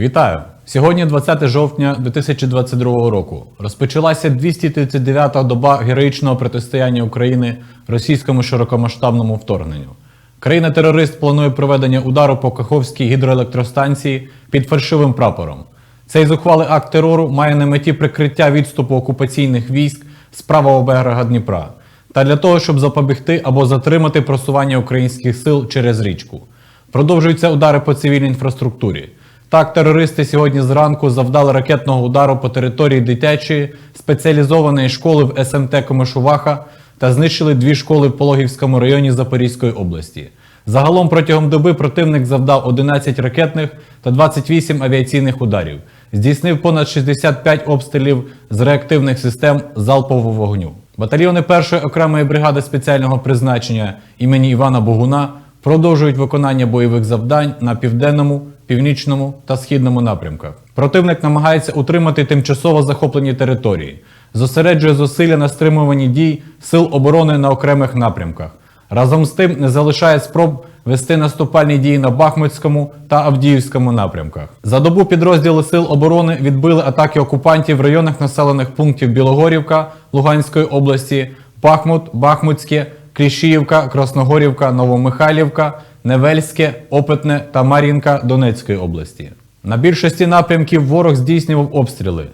Вітаю! Сьогодні 20 жовтня 2022 року. Розпочалася 239-та доба героїчного протистояння України російському широкомасштабному вторгненню. Країна-терорист планує проведення удару по Каховській гідроелектростанції під фальшивим прапором. Цей зухвалий акт терору має на меті прикриття відступу окупаційних військ з правого берега Дніпра та для того, щоб запобігти або затримати просування українських сил через річку. Продовжуються удари по цивільній інфраструктурі. Так, терористи сьогодні зранку завдали ракетного удару по території дитячої спеціалізованої школи в СМТ Комишуваха та знищили дві школи в Пологівському районі Запорізької області. Загалом протягом доби противник завдав 11 ракетних та 28 авіаційних ударів, здійснив понад 65 обстрілів з реактивних систем залпового вогню. Батальйони першої окремої бригади спеціального призначення імені Івана Богуна продовжують виконання бойових завдань на південному, північному та східному напрямках. Противник намагається утримати тимчасово захоплені території, зосереджує зусилля на стримуванні дій сил оборони на окремих напрямках. Разом з тим не залишає спроб вести наступальні дії на Бахмутському та Авдіївському напрямках. За добу підрозділи сил оборони відбили атаки окупантів в районах населених пунктів Білогорівка Луганської області, Бахмут, Бахмутське, Кліщіївка, Красногорівка, Новомихайлівка, Невельське, Опитне та Мар'їнка Донецької області. На більшості напрямків ворог здійснював обстріли.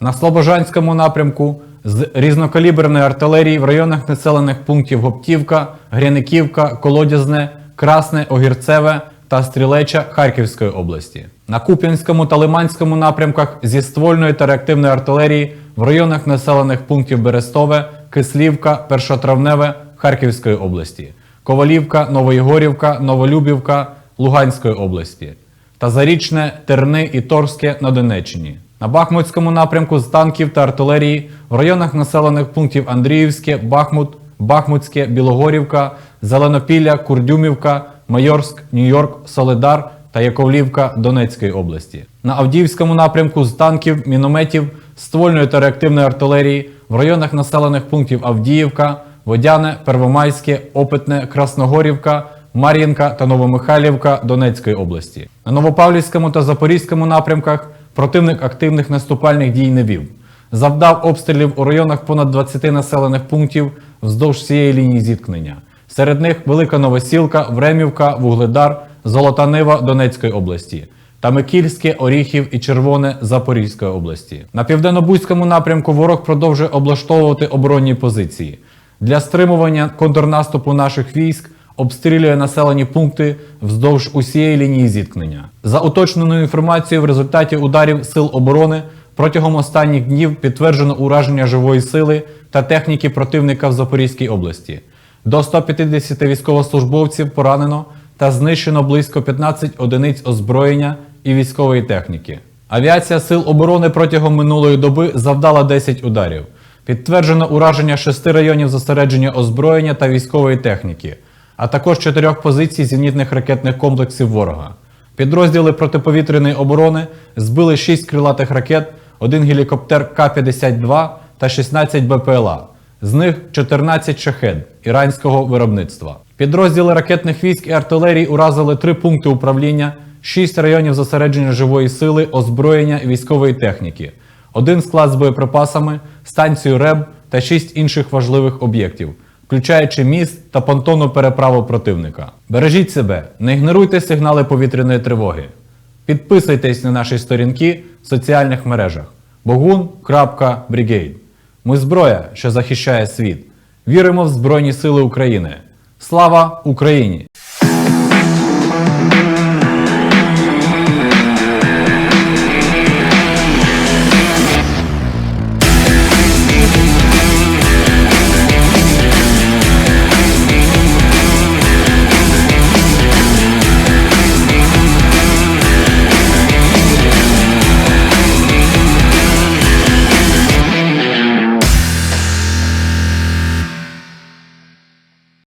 На Слобожанському напрямку з різнокаліберної артилерії в районах населених пунктів Гоптівка, Гряниківка, Колодязне, Красне, Огірцеве та Стрілеча Харківської області. На Куп'янському та Лиманському напрямках зі ствольної та реактивної артилерії в районах населених пунктів Берестове, Кислівка, Першотравневе Харківської області, Ковалівка, Новоєгорівка, Новолюбівка Луганської області та Зарічне, Терни і Торське на Донеччині. На Бахмутському напрямку з танків та артилерії в районах населених пунктів Андріївське, Бахмут, Бахмутське, Білогорівка, Зеленопілля, Курдюмівка, Майорськ, Нью-Йорк, Соледар та Яковлівка Донецької області. На Авдіївському напрямку з танків, мінометів, ствольної та реактивної артилерії в районах населених пунктів Авдіївка, Водяне, Первомайське, Опитне, Красногорівка, Мар'їнка та Новомихайлівка Донецької області. На Новопавлівському та Запорізькому напрямках противник активних наступальних дій не вів. Завдав обстрілів у районах понад 20 населених пунктів вздовж всієї лінії зіткнення. Серед них Велика Новосілка, Времівка, Вугледар, Золота Нива Донецької області та Микільське, Оріхів і Червоне Запорізької області. На південно-бузькому напрямку ворог продовжує облаштовувати оборонні позиції. Для стримування контрнаступу наших військ обстрілює населені пункти вздовж усієї лінії зіткнення. За уточненою інформацією, в результаті ударів сил оборони протягом останніх днів підтверджено ураження живої сили та техніки противника в Запорізькій області. До 150 військовослужбовців поранено та знищено близько 15 одиниць озброєння і військової техніки. Авіація сил оборони протягом минулої доби завдала 10 ударів. Підтверджено ураження шести районів зосередження озброєння та військової техніки, а також чотирьох позицій зенітних ракетних комплексів ворога. Підрозділи протиповітряної оборони збили 6 крилатих ракет, один гелікоптер К-52 та 16 БПЛА. З них 14 шахед іранського виробництва. Підрозділи ракетних військ і артилерії уразили три пункти управління, 6 районів зосередження живої сили, озброєння і військової техніки, один склад з боєприпасами, станцію РЕБ та 6 інших важливих об'єктів, включаючи міст та понтонну переправу противника. Бережіть себе, не ігноруйте сигнали повітряної тривоги. Підписуйтесь на наші сторінки в соціальних мережах bogun.brigade. Ми зброя, що захищає світ. Віримо в Збройні Сили України. Слава Україні!